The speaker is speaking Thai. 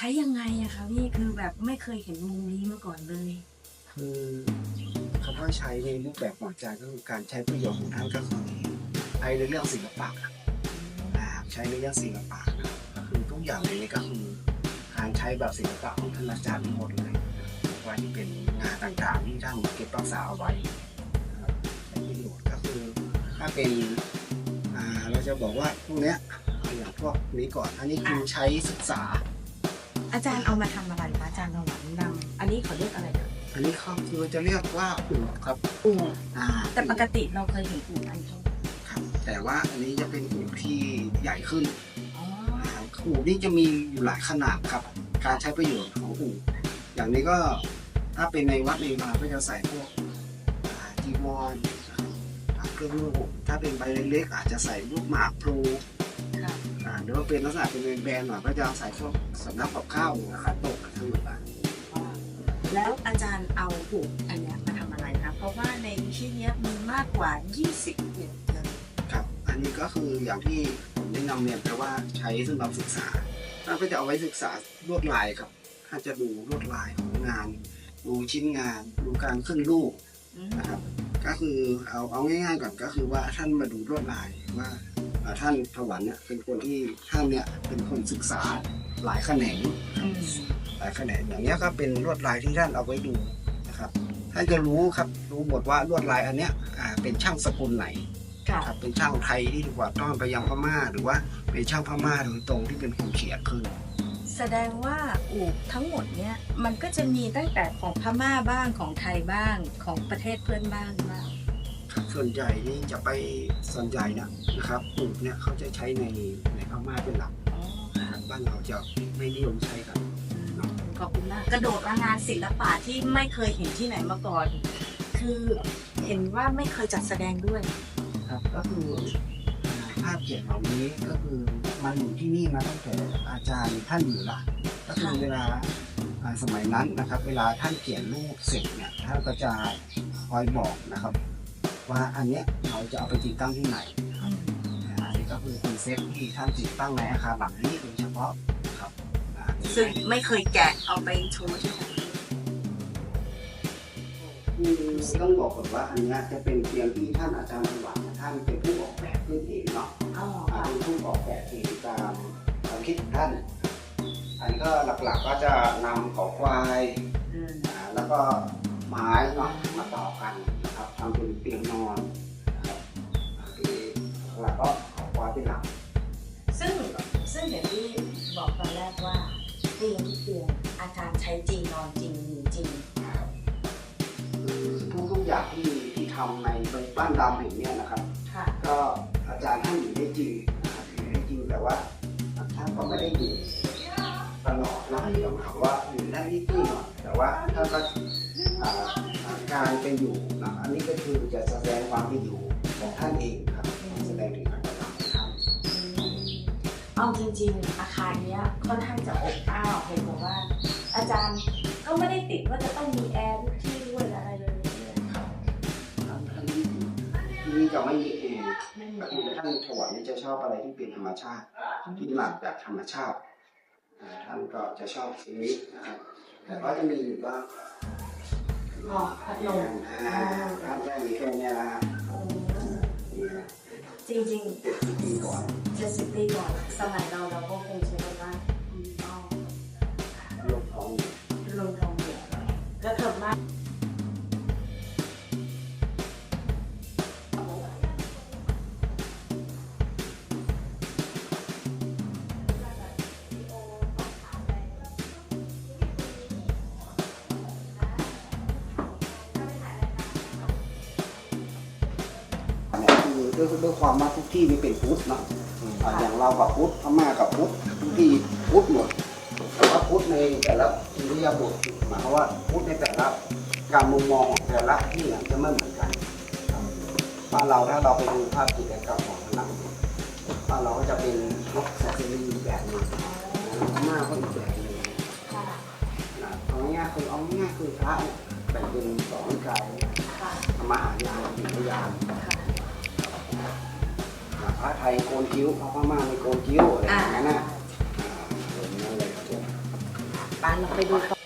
ใช้ยังไงอะคะพี่คือแบบไม่เคยเห็นมุมนี้มาก่อนเลย คือคำว่าใช้ในรูปแบบของอาจารย์ก็คือการใช้ประโยชน์ของท่านก็คือใช้ในเรื่องศิลปะอ่าใช้ในเรื่องศิลปะนะก็คือทุกอย่างในนี้ก็คือการใช้แบบศิลปะของท่านอาจารย์ทั้งหมดเลยไว้ที่เป็นงานต่างๆที่ท่านเก็บรักษาเอาไว้นะครับใช้ประโยชน์ก็คือถ้าเป็นอ่าเราจะบอกว่าพวกเนี้ยอาอย่างพวกนี้ก่อนอันนี้คือใช้ศึกษา อาจารย์เอามาทำอะไรคะอาจารย์เอาหลังดำอันนี้เขาเรียกอะไรคะอันนี้เขาคือจะเรียกว่าอู่ครับอู่อ่าแต่ปกติเราเคยเห็นอู่อันนี้ครับแต่ว่าอันนี้จะเป็นหูที่ใหญ่ขึ้นอ๋อหูนี่จะมีอยู่หลายขนาดครับ การใช้ประโยชน์ของหูอย่างนี้ก็ถ้าเป็นในวัดในวาก็จะใส่พวกอ่าจีวรอ่าเครื่องลูกถ้าเป็นใบเล็กๆอาจจะใส่ลูกหมากพลูค่ะอ่า หรือว่าเป็นลักษณะเป็นแบนๆหน่อยก็จะใส่พวกสำนักกับข้าวขันโตกทั้งหมดอะแล้วอาจารย์เอาอู่อันเนี้ยมาทำอะไรคะเพราะว่าในที่เนี้ยมีมากกว่า 20อู่เลยครับ อันนี้ก็คืออย่างที่ผมได้นำเรียนไปว่าใช้สำหรับศึกษาท่านก็จะเอาไว้ศึกษาลวดลายครับท่านจะดูลวดลายของงาน ดูชิ้นงาน ดูการขึ้นรูปอืมนะครับ ก็คือเอาเอาง่ายๆก่อนก็คือว่าท่านมาดูลวดลายว่าอ่า ท่านถวันเนี่ยเป็นคนที่ท่านเนี่ยเป็นคนศึกษาหลายแขนงอืมหลายแขนงอย่างเนี้ยก็เป็นลวดลายที่ท่านเอาไว้ดูนะครับท่านจะรู้ครับรู้หมดว่าลวดลายอันเนี้ยอ่าเป็นช่างสกุลไหนค่ะครับเป็นช่างไทยที่ถูกกว่าต้องไปยังพม่า หรือว่าเป็นช่างพม่าโดยตรงที่เป็นคนเขียนขึ้น แสดงว่าอู่ทั้งหมดเนี้ยมันก็จะมีตั้งแต่ของพม่าบ้างของไทยบ้างของประเทศเพื่อนบ้างบ้างครับ ส่วนใหญ่นี่จะไปส่วนใหญ่เนี่ยนะครับปลูกเนี่ยเขาจะใช้ในในพม่าเป็นหลักอ๋อนะครับบ้านเราจะไม่นิยมใช้กันขอบคุณมากกระโดดมางานศิลปะที่ไม่เคยเห็นที่ไหนมาก่อน คือเห็นว่าไม่เคยจัดแสดงด้วยครับก็คืออ่าภาพเขียนเหล่านี้ก็คือมันอยู่ที่นี่มาตั้งแต่อาจารย์ท่านอยู่ละก็คือเวลาอ่าสมัยนั้นนะครับ เวลาท่านเขียนรูปเสร็จเนี่ยท่านก็จะคอยบอกนะครับ ว่าอันเนี้ยเราจะเอาไปติดตั้งที่ไหนอันนี้ก็คือเป็นเซตที่ท่านติดตั้งในอาคารหลังนี้โดยเฉพาะนะครับอ่าซึ่งไม่เคยแกะเอาไปโชว์ที่ไหนคือต้องบอกก่อนว่าอันเนี้ยจะเป็นเพียงที่ท่านอาจารย์หวังท่านเป็นผู้ออกแบบขึ้นเองเนาะอ๋ออ่าเป็นผู้ออกแบบเองตามความคิดของท่าน อันนี้ก็หลักๆก็จะนำขอควายอืมอ่าแล้วก็ไม้เนาะมาต่อกันนะครับ ทำเป็นเตียงนอนนะครับอ่าคือหลักก็ขอควาเป็นหลักซึ่งซึ่งอย่างที่บอกตอนแรกว่าเตียงที่เตียงอาจารย์ใช้จริงนอนจริงอยู่จริงคือทุกอย่างที่ที่ทำในบ้านดำแห่งนี้นะครับก็อาจารย์ท่านอยู่ได้จริงนะครับอยู่ได้จริงแต่ว่าท่านก็ไม่ได้อยู่ตลอดนะต้องถามว่าอยู่ได้นิดหน่อยแต่ว่าท่านก็ การเป็นอยู่นะอันนี้ก็คือจะแสดงความเป็นอยู่ของท่านเองครับแสดงถึงการกระทำของท่านเอาจริง ๆ อาคารเนี้ยค่อนข้างจะอบอ้าวเห็นบอกว่า อาจารย์ก็ไม่ได้ติดว่าจะต้องมีแอร์ทุกที่ด้วยอะไรเลยครับท่านที่ที่นี่จะไม่มีเองไม่มีก็แอคือร์ท่านถวายจะชอบอะไรที่เป็นธรรมชาติ ที่มาจากธรรมชาติอ่าท่านก็จะชอบสิ่งนี้นะครับแต่ก็จะมีอยู่บ้าง อ๋อพัดลมอ่าท่านได้มีแค่เนี้ยนะฮะจริงเจ็ดสิบปีก่อน ด้วยด้วยความว่าทุกที่นี่เป็นพุทธเนาะอ่าอย่างเรากับพุทธพม่ากับพุทธทุกที่พุทธหมดแต่ว่าพุทธในแต่ละอิริยาบถหมายความว่าพุทธในแต่ละการมุมมองของแต่ละที่เนี่ยจะไม่เหมือนกันครับบ้านเราถ้าเราไปดูภาพกิจกรรมของคณะบ้านเราก็จะเป็นนกแสกรีแบบหนึงพม่าก็อีกแบบหนึงค่ะนะเอาง่ายๆคือเอาง่ายๆคือพระเนี่ย พระไทยโกนคิ้วพระพม่าไม่โกนคิ้วอะไรอย่างนั้นนะอ่าอย่างนั้นเลยครับผมเราไปดูต่อ